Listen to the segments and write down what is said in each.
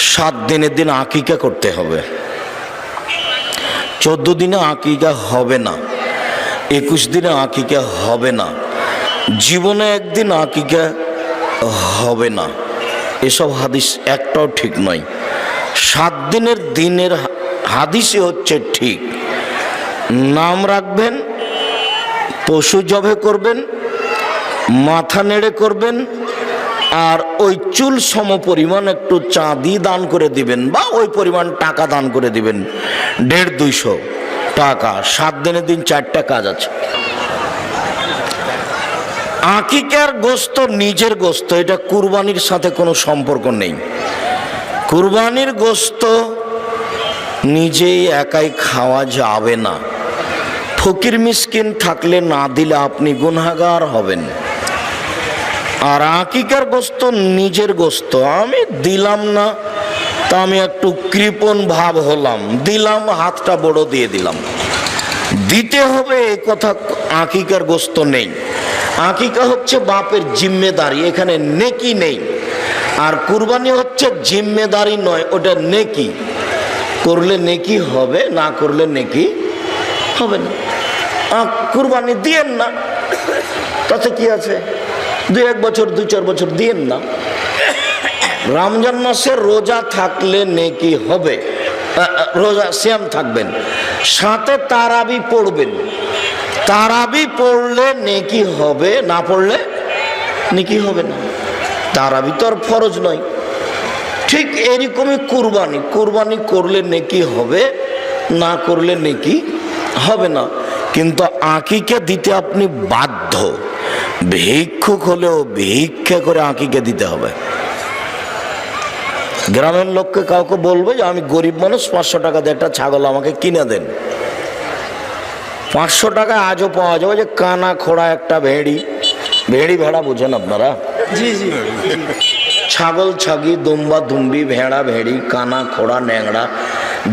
সাত দিনের দিন আকিকা করতে হবে। চোদ্দ দিনে আকিকা হবে না। একুশ দিনে আকিকা হবে না। জীবনে একদিন আকিকা হবে না। এসব হাদিস একটাও ঠিক নয়। সাত দিনের দিনের হাদিসই হচ্ছে ঠিক। নাম রাখবেন, পশু জবে করবেন, মাথা নেড়ে করবেন আর ওই চুল সম পরিমাণ একটু চাঁদি দান করে দিবেন বা ওই পরিমাণ টাকা দান করে দিবেন। দেড় দুইশো টাকা, সাত দিনের দিন চারটা কাজ আছে। আকিকার গোস্ত নিজের গোস্ত, এটা কুরবানির সাথে কোনো সম্পর্ক নেই। কুরবানির গোস্ত নিজেই একাই খাওয়া যাবে না। ফকির মিসকিন থাকলে না দিলে আপনি গুনাগার হবেন। আর আকিকার গোস্ত নিজের গোস্ত। আমি দিলাম না, তা আমি একটু কৃপণ ভাব হলাম। দিলাম, হাতটা বড় দিয়ে দিলাম। দিতে হবে এ কথা আকিকার গোস্ত নেই। আকিকা হচ্ছে বাপের জিম্মেদারি, এখানে নেকি নেই। আর কুরবানি হচ্ছে জিম্মেদারি নয়, ওটা নেকি। করলে নেকি হবে, না করলে নেকি হবে না। কুরবানি দিয়েন না। তাতে কি আছে? দুই এক বছর, দুই চার বছর দিয়েন না। রমজান মাসে রোজা থাকলে নেকি হবে। রোজা শ্যাম থাকবেন। সাথে তারাবি পড়বেন। তারাবি পড়লে নেকি হবে, না পড়লে নেকি হবে না। তারাবি তো আর ফরজ নয়। ঠিক এরকমই কুরবানি। কুরবানি করলে নেকি হবে, না করলে নেকি হবে না। কিন্তু আঁকিকে দিতে আপনি বাধ্য। ভিক্ষুক হলেও ভিক্ষা করে আঁকিকে দিতে হবে। গ্রামের লোককে কাউকে বলবে যে আমি গরিব মানুষ পাঁচশো টাকা দিয়ে একটা ছাগল আমাকে কিনে দেন। পাঁচশো টাকা আজও পাওয়া যাবে যে কানা খোড়া একটা ভেড়ি। ভেড়ি ভেড়া বুঝেন আপনারা? ছাগল ছাগি দুম্বা দুম্বি ভেড়া ভেড়ি কানা খোড়া ন্যাংড়া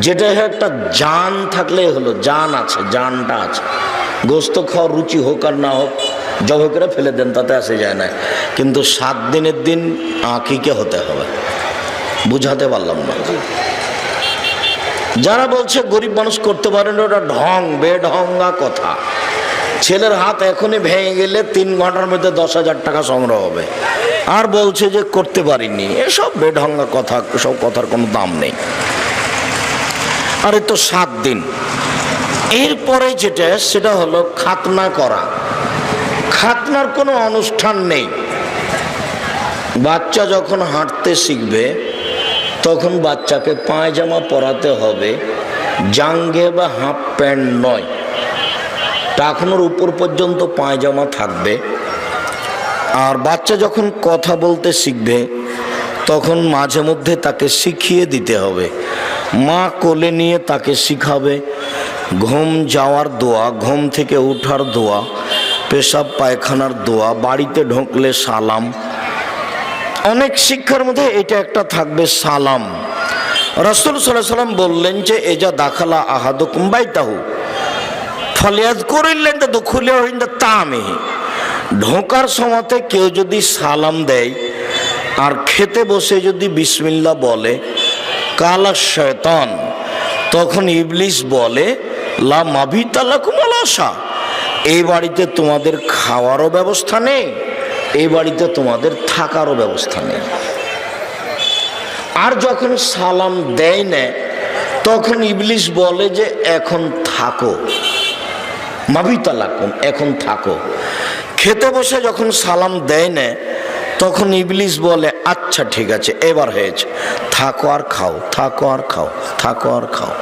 যেটা একটা জান থাকলে হলো জান আছে জানটা আছে। গোস্ত খাওয়ার রুচি হোক আর না হোক জবে করে ফেলে দেন, তাতে আসে যায় না। কিন্তু সাত দিনের দিন আঁকিকে হতে হবে। বুঝাতে পারলাম না। যারা বলছে গরিব মানুষ করতে পারেন ওটা ঢং, বেঢঙ্গা কথা। ছেলের হাত এখনই ভেঙে গেলে তিন ঘণ্টার মধ্যে দশ হাজার টাকা সংগ্রহ হবে। আর বলছে যে করতে পারিনি। এসব বেঢঙ্গা কথা, সব কথার কোনো দাম নেই। আরে তো সাত দিন। এরপরে যেটা, সেটা হলো খাতনা করা। খাতনার কোনো অনুষ্ঠান নেই। বাচ্চা যখন হাঁটতে শিখবে, তখন বাচ্চাকে পায়জামা পরাতে হবে, জাঙ্গে বা হাফ প্যান্ট নয়। টাকনোর উপর পর্যন্ত পায়জামা থাকবে। আর বাচ্চা যখন কথা বলতে শিখবে, তখন মাঝে মধ্যে তাকে শিখিয়ে দিতে হবে। মা কোলে নিয়ে তাকে শিখাবে, ঘুম যাওয়ার দোয়া, ঘুম থেকে ওঠার দোয়া। পেশাব, পায়খানার দোয়া, বাড়িতে ঢোকলে সালাম। অনেক শিক্ষার মধ্যে এটা একটা থাকবে সালাম। রসুল সাল্লাম বললেন যে এজা দাখালা আহাদ কুম্বাইতাহু ফলিয়াদ করিলেন তো দুখুলে তামে। ঢোকার সময়তে কেউ যদি সালাম দেয়, আর খেতে বসে যদি বিসমিল্লা বলে, কালা শয়তান, তখন ইবলিস বলে, লা মাভি তালা কুমালাসা এই বাড়িতে তোমাদের খাওয়ারও ব্যবস্থা নেই, এই বাড়িতে তোমাদের থাকারও ব্যবস্থা নেই। আর যখন সালাম দেয় না, তখন ইবলিশ বলে যে, এখন থাকো। মাবিতালাকুম এখন থাকো। খেতে বসে যখন সালাম দেয় না, তখন ইবলিশ বলে আচ্ছা ঠিক আছে, এবার হয়েছে। থাকো আর খাও, থাকো আর খাও, থাকো আর খাও।